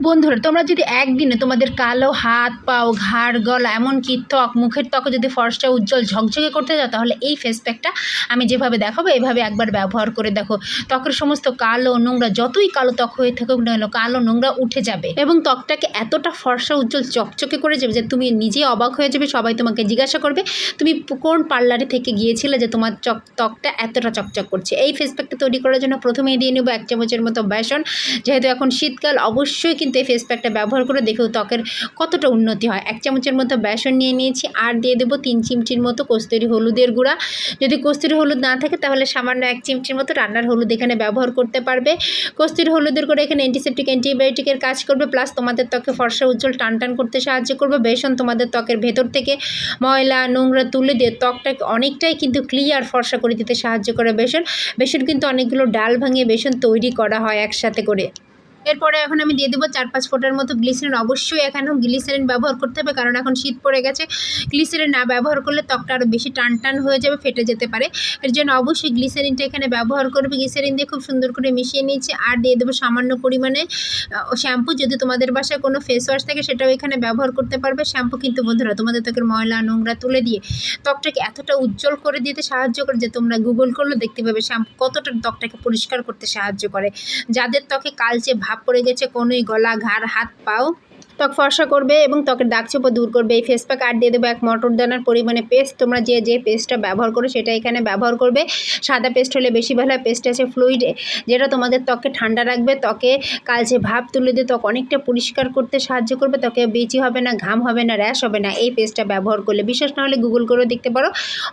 বন্ধুরা, তোমরা যদি একদিনে তোমাদের কালো হাত পাও, ঘাড়, গলা, এমনকি ত্বক, মুখের ত্বক যদি ফর্সা, উজ্জ্বল, ঝকঝকে করতে যাও, তাহলে এই ফেস প্যাকটা আমি যেভাবে দেখাবো, এভাবে একবার ব্যবহার করে দেখো। ত্বকের সমস্ত কালো নোংরা, যতই কালো ত্বক হয়ে থাকুক না কেন, কালো নোংরা উঠে যাবে। এবং ত্বকটাকে এতটা ফর্সা, উজ্জ্বল, চকচকে করে যাবে যে তুমি নিজে অবাক হয়ে যাবে, সবাই তোমাকে জিজ্ঞাসা করবে, তুমি কোন পার্লারে থেকে গিয়েছিলে যে তোমার চক, ত্বকটা এতটা চকচক করছে? এই ফেস প্যাকটা তৈরি করার জন্য প্রথমেই দিয়ে নেব এক চামচের মতো বেসন। যেহেতু এখন শীতকাল, অবশ্যই কিন্তু এই ফেস প্যাকটা ব্যবহার করে দেখেও ত্বকের কতটা উন্নতি হয়। এক চামচের মতো বেসন নিয়ে নিয়েছি, আর দিয়ে দেবো তিন চিমচির মতো কস্তুরি হলুদের গুঁড়া। যদি কস্তুরি হলুদ না থাকে তাহলে সামান্য এক চিমচির মতো রান্নার হলুদ এখানে ব্যবহার করতে পারবে। কস্তুরি হলুদের গুঁড়া এখানে অ্যান্টিসেপ্টিক অ্যান্টিবায়োটিকের কাজ করবে প্লাস তোমাদের ত্বকে ফর্সা, উজ্জ্বল টান টান করতে সাহায্য করবে। বেসন তোমাদের ত্বকের ভেতর থেকে ময়লা, নোংরা তুলে দিয়ে ত্বকটাকে অনেকটাই কিন্তু ক্লিয়ার ফর্সা করে দিতে সাহায্য করে বেসন। বেসন কিন্তু অনেকগুলো ডাল ভাঙিয়ে বেসন তৈরি করা হয় একসাথে করে। এরপরে এখন আমি দিয়ে দেবো চার পাঁচ ফোঁটার মতো গ্লিসারিন। অবশ্যই এখানেও গ্লিসারিন ব্যবহার করতে হবে, কারণ এখন শীত পড়ে গেছে। গ্লিসারিন না ব্যবহার করলে ত্বকটা আরও বেশি টান টান হয়ে যাবে, ফেটে যেতে পারে। এর জন্য অবশ্যই গ্লিসারিনটা এখানে ব্যবহার করবে। গ্লিসারিন দিয়ে খুব সুন্দর করে মিশিয়ে নিয়েছি আর দিয়ে দেবো সামান্য পরিমাণে শ্যাম্পু। যদি তোমাদের বাসায় কোনো ফেস ওয়াশ থাকে, সেটাও এখানে ব্যবহার করতে পারবে। শ্যাম্পু কিন্তু বন্ধুরা, তোমাদের ত্বকের ময়লা, নোংরা তুলে দিয়ে ত্বকটাকে এতটা উজ্জ্বল করে দিতে সাহায্য করে যে তোমরা গুগল করলে দেখতে পাবে শ্যাম্পু কতটা ত্বকটাকে পরিষ্কার করতে সাহায্য করে। যাদের ত্বকে কালচে পড়ে গেছে, কোনোই গলা, ঘাড়, হাত, পাও। ত্বক ফর্সা করবে এবং ত্বকের দাগ ছোপ দূর করবে। এই ফেস প্যাক আর দিয়ে দেবো এক মটর দানার পরিমাণে পেস্ট তোমরা যে যে পেস্টটা ব্যবহার করো সেটা এখানে ব্যবহার করবে। সাদা পেস্ট হলে বেশি ভালো হয়। পেস্ট আছে ফ্লুইডে যেটা তোমাদের ত্বককে ঠান্ডা রাখবে। ত্বকে কালচে ভাব তুলে দিয়ে ত্বক অনেকটা পরিষ্কার করতে সাহায্য করবে। ত্বকে বেচি হবে না, ঘাম হবে না র্যাশ হবে না, এই পেস্টটা ব্যবহার করলে। বিশেষ না হলে গুগল করে দেখতে পারো।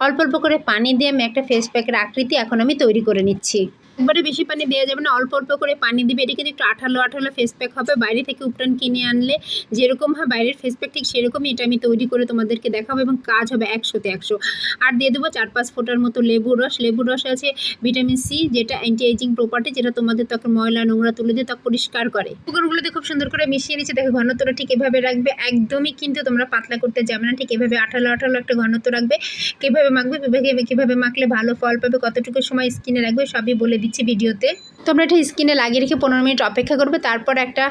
অল্প অল্প করে পানি দিয়ে আমি একটা ফেস প্যাকের আকৃতি এখন আমি তৈরি করে নিচ্ছি। একবারে বেশি পানি দেওয়া যাবে না, অল্প অল্প করে পানি দিবে। এটা কিন্তু একটু আঠালো আঠালো ফেস প্যাক হবে, বাইরে থেকে উপটান কিনে আনলে যেরকম হয় বাইরের ফেস প্যাক ঠিক সেরকমই এটা আমি তৈরি করে তোমাদেরকে দেখাবো এবং কাজ হবে একশোতে একশো। আর দিয়ে দেবো চার পাঁচ ফোটার মতো লেবুর রস। লেবুর রস আছে ভিটামিন সি যেটা অ্যান্টি এজিং প্রপার্টি যেটা তোমাদের ত্বকের ময়লা, নোংরা তুলে দিয়ে ত্বক পরিষ্কার করে। উপকরণগুলোতে খুব সুন্দর করে মিশিয়ে নিচ্ছে। দেখো, ঘনত্বটা ঠিক এভাবে রাখবে। একদমই কিন্তু তোমরা পাতলা করতে যাবে না। ঠিক এভাবে আঠালো আঠালো একটা ঘনত্ব রাখবে। কীভাবে মাখবে কীভাবে কীভাবে মাখলে ভালো ফল পাবে, কতটুকু সময় স্কিনে রাখবে সবই বলে দিচ্ছি ভিডিওতে। তোমরা এটা স্কিনে লাগিয়ে রেখে পনেরো মিনিট অপেক্ষা করবে, তারপর একটা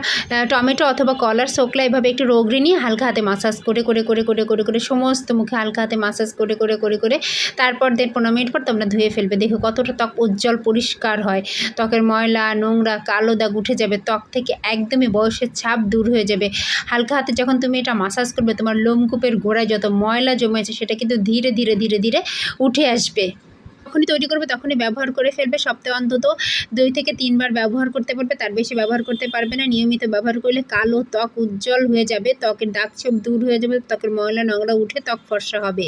টমেটো অথবা কলার শোকলা এভাবে একটু রোগড়ি নিয়ে হালকা হাতে মাসাজ করে করে করে করে করে করে সমস্ত মুখে হালকা হাতে মাসাজ করে করে করে করে তারপর দেড় পনেরো মিনিট পর তোমরা ধুয়ে ফেলবে। দেখো কতটা ত্বক উজ্জ্বল পরিষ্কার হয়। ত্বকের ময়লা, নোংরা, কালো দাগ উঠে যাবে, ত্বক থেকে একদমই বয়সের ছাপ দূর হয়ে যাবে। হালকা হাতে যখন তুমি এটা মাসাজ করবে, তোমার লোমকূপের গোড়ায় যত ময়লা জমেছে, সেটা কিন্তু ধীরে ধীরে ধীরে ধীরে উঠে আসবে। যখনই তৈরি করবে, তখনই ব্যবহার করে ফেলবে। সপ্তাহে অন্তত দুই থেকে তিনবার ব্যবহার করতে পারবে, তার বেশি ব্যবহার করতে পারবে না। নিয়মিত ব্যবহার করলে কালো ত্বক উজ্জ্বল হয়ে যাবে, ত্বকের দাগ ছোপ দূর হয়ে যাবে, ত্বকের ময়লা, নোংরা উঠে ত্বক ফর্সা হবে।